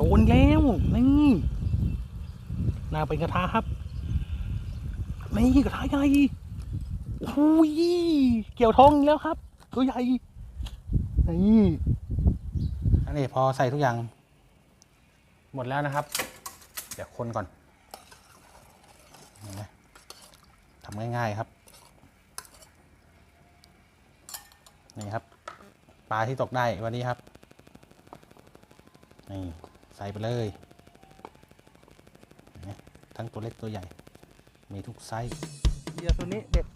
โดนแล้วนี่น่าเป็นกระทะครับนี่กระทะใหญ่โอ้ยเกี่ยวทองแล้วครับ ตัวใหญ่นี่อันนี้พอใส่ทุกอย่าง หมดแล้วนะครับ เดี๋ยวคนก่อนทำง่ายๆครับนี่ครับปลาที่ตกได้วันนี้ครับ ใส่ไปเลย ทั้งตัวเล็กตัวใหญ่ มีทุกไซส์ เดี๋ยวตัวนี้เด็ด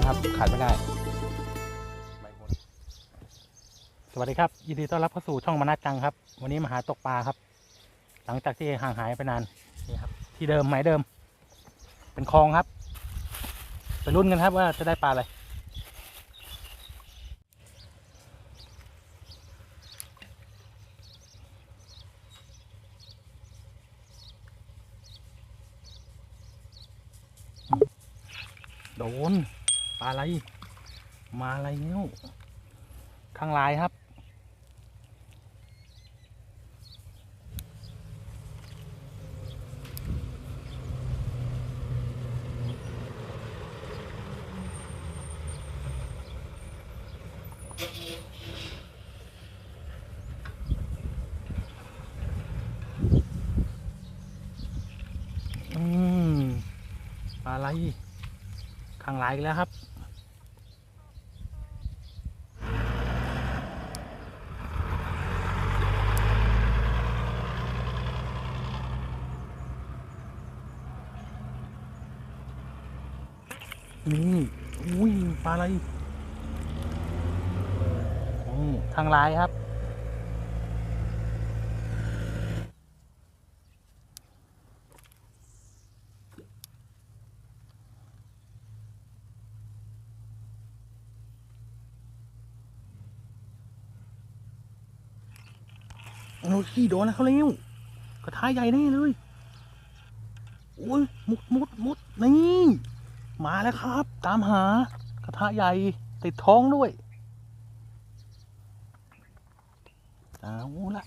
นะครับขาดไม่ได้สวัสดีครับ ยินดีต้อนรับเข้าสู่ช่องมนาจังครับ วันนี้มาหาตกปลาครับ หลังจากที่ห่างหายไปนานนี่ครับ ที่เดิมหมายเดิม เป็นคลองครับไปรุ่นกันครับว่าจะได้ปลาอะไรโดน ปลาอะไร มาอะไรเนี่ยข้างลายครับอืมปลาอะไรข้างลายอีกแล้วครับ นี่อุ้ยปลาอะไรนี่ทางลายครับ โอ้ยโดนแล้วเขาเร็วกระทะใหญ่แน่เลย โอ้ยมุดมุดมุดนี่ มาแล้วครับ ตามหากระทะใหญ่ติดท้องด้วยเอาละ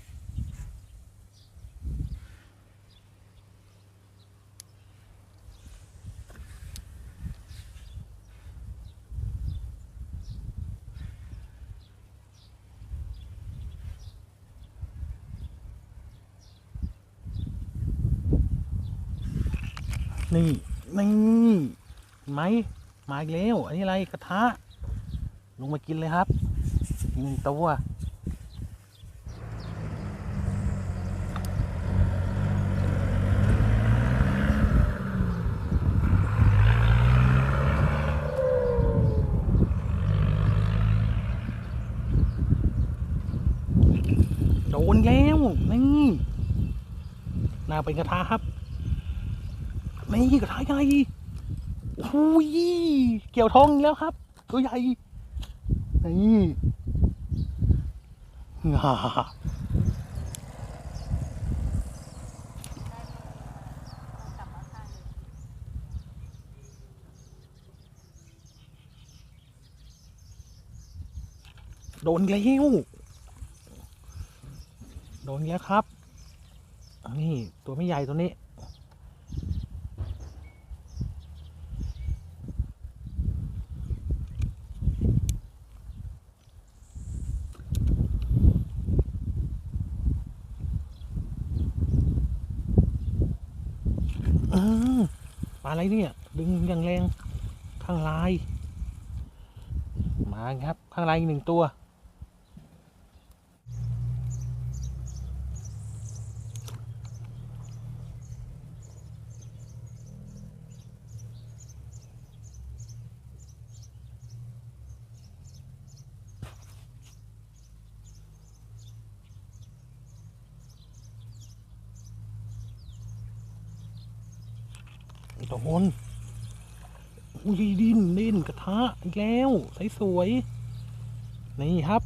นี่ นี่ เห็นไหมมาอีกแล้วอันนี้อะไรกระทะ ลงมากินเลยครับหนึ่งตัวโดนแล้วนี่น่าเป็นกระทะครับ นี่กระทะใหญ่ โอ้ยเกี่ยวทองแล้วครับ ตัวใหญ่ นี่งาโดนอีกแล้วโดนแล้วครับ นี่ ตัวไม่ใหญ่ตัวนี้ เออปลา อะไรเนี่ย ดึงอย่างแรงข้างลาย มาครับ ข้างลายอีกหนึ่งตัว โดนอุ้ยดินดินกระทะอีกแล้วใสสวยนี่ครับ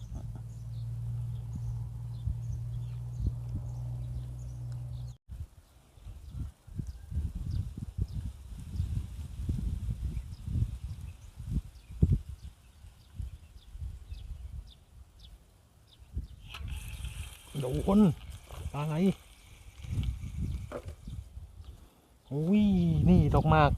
โดนปลาอะไร อุ้ยนี่ดอกมาก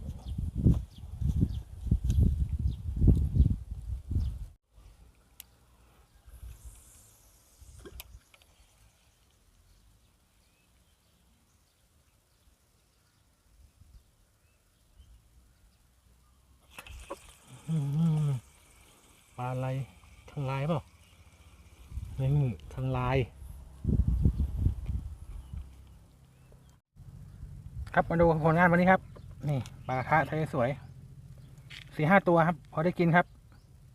อืมปลาอะไรทางลายเปล่านี่ทางลาย ครับมาดูผลงานวันนี้ครับ นี่ปลากระทะทะเลสวยสี่ห้าตัวครับ พอได้กินครับ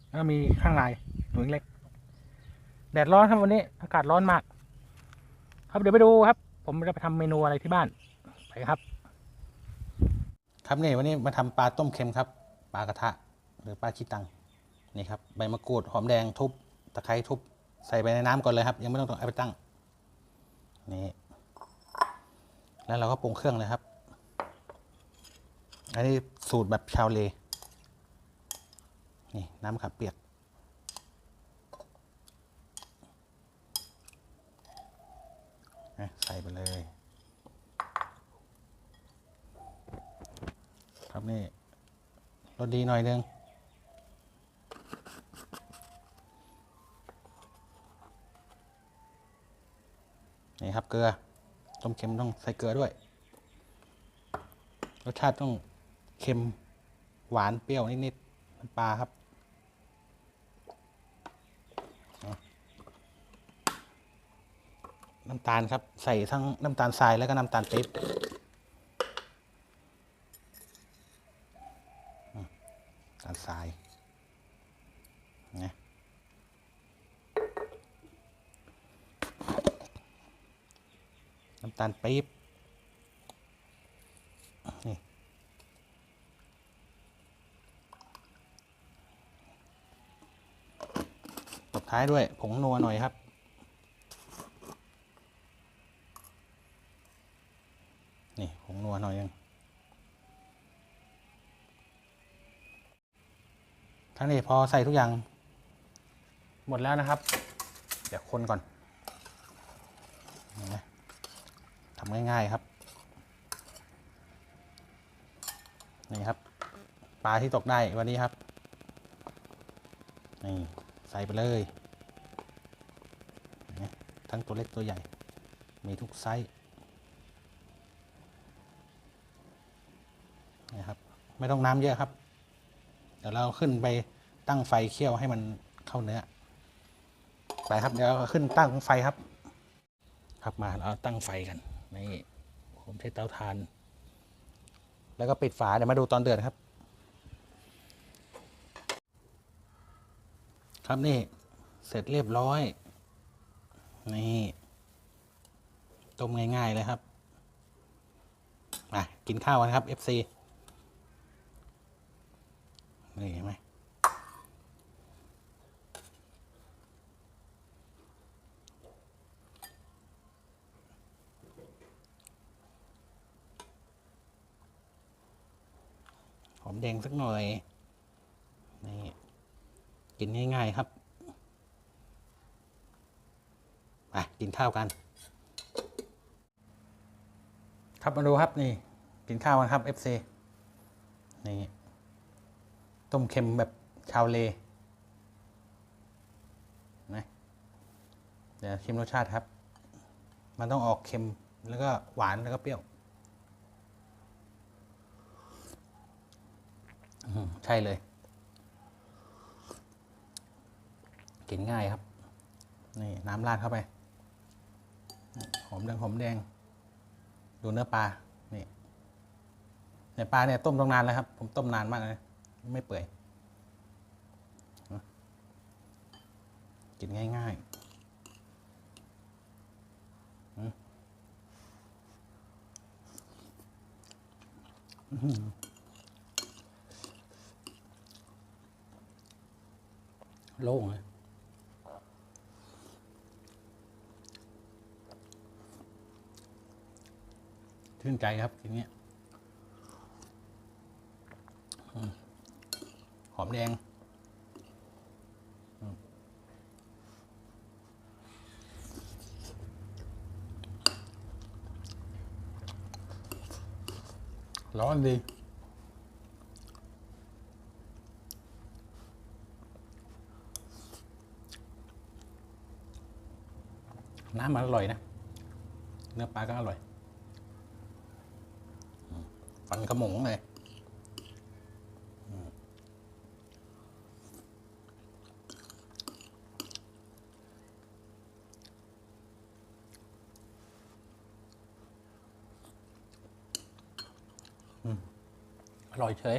แล้วมีข้างลายหนูเล็ก แดดร้อนครับวันนี้ อากาศร้อนมาก ครับเดี๋ยวไปดูครับ ผมจะไปทำเมนูอะไรที่บ้านไปครับ ครับนี่วันนี้มาทำปลาต้มเค็มครับปลากระทะ หรือปลาชิตังนี่ครับใบมะกรูดหอมแดงทุบตะไคร้ทุบใส่ไปในน้ำก่อนเลยครับ ยังไม่ต้องเอาไปตั้งนี่ แล้วเราก็ปรุงเครื่องเลยครับ อันนี้สูตรแบบชาวเล นี่น้ำขามเปียก ใส่ไปเลย ครับนี่รสดีหน่อยนึงนี่ครับเกลือ ต้มเค็มต้องใส่เกลือด้วย รสชาติต้องเค็มหวานเปรี้ยวนิดๆน้ำปลาครับน้ำตาลครับ ใส่ทั้งน้ำตาลทรายแล้วก็น้ำตาลปี๊บอืมน้ำตาลทรายนะ น้ำตาลปี๊บนี่ตบท้ายด้วยผงนัวหน่อยครับ นี่ผงนัวหน่อยยังทั้งนี้พอใส่ทุกอย่าง หมดแล้วนะครับ เดี๋ยวคนก่อนเห็นไหมำง่ายๆครับ นี่ครับ ปลาที่ตกได้วันนี้ครับ นี่ใส่ไปเลย ทั้งตัวเล็กตัวใหญ่ มีทุกไซส์นะครับ ไม่ต้องน้ำเยอะครับ เดี๋ยวเราขึ้นไปตั้งไฟเคี่ยวให้มันเข้าเนื้อ ไปครับ เดี๋ยวขึ้นตั้งไฟครับ ครับมาเราตั้งไฟกัน นี่ผมใช้เตาถ่าน แล้วก็ปิดฝาเดี๋ยวมาดูตอนเดือดครับ ครับนี่เสร็จเรียบร้อย นี่ต้มง่าย ๆ เลยครับมากินข้าวกันครับ FC นี่เห็นไหม หอมแดงสักหน่อย นี่ กินง่าย ๆ ครับไปกินข้าวกัน ครับมาดูครับนี่ กินข้าวกันครับ FC นี่ ต้มเค็มแบบชาวเลนะเดี๋ยวชิมรสชาติครับ มันต้องออกเค็มแล้วก็หวานแล้วก็เปรี้ยวอื้อหือ ใช่เลย กินง่ายครับ นี่น้ำราดเข้าไป หอมแดงหอมแดง ดูเนื้อปลา นี่เนื้อปลาเนี่ยต้มต้งนานแล้วครับ ผมต้มนานมากเลย ไม่เปื่อย กินง่ายๆอืมอื้อหือ โล่งเลยชื่นใจครับทีเนี้ยหอมแดงร้อนดี น้ำมันอร่อยนะ เนื้อปลาก็อร่อย ฟันกระหมงเลยอร่อยเฉย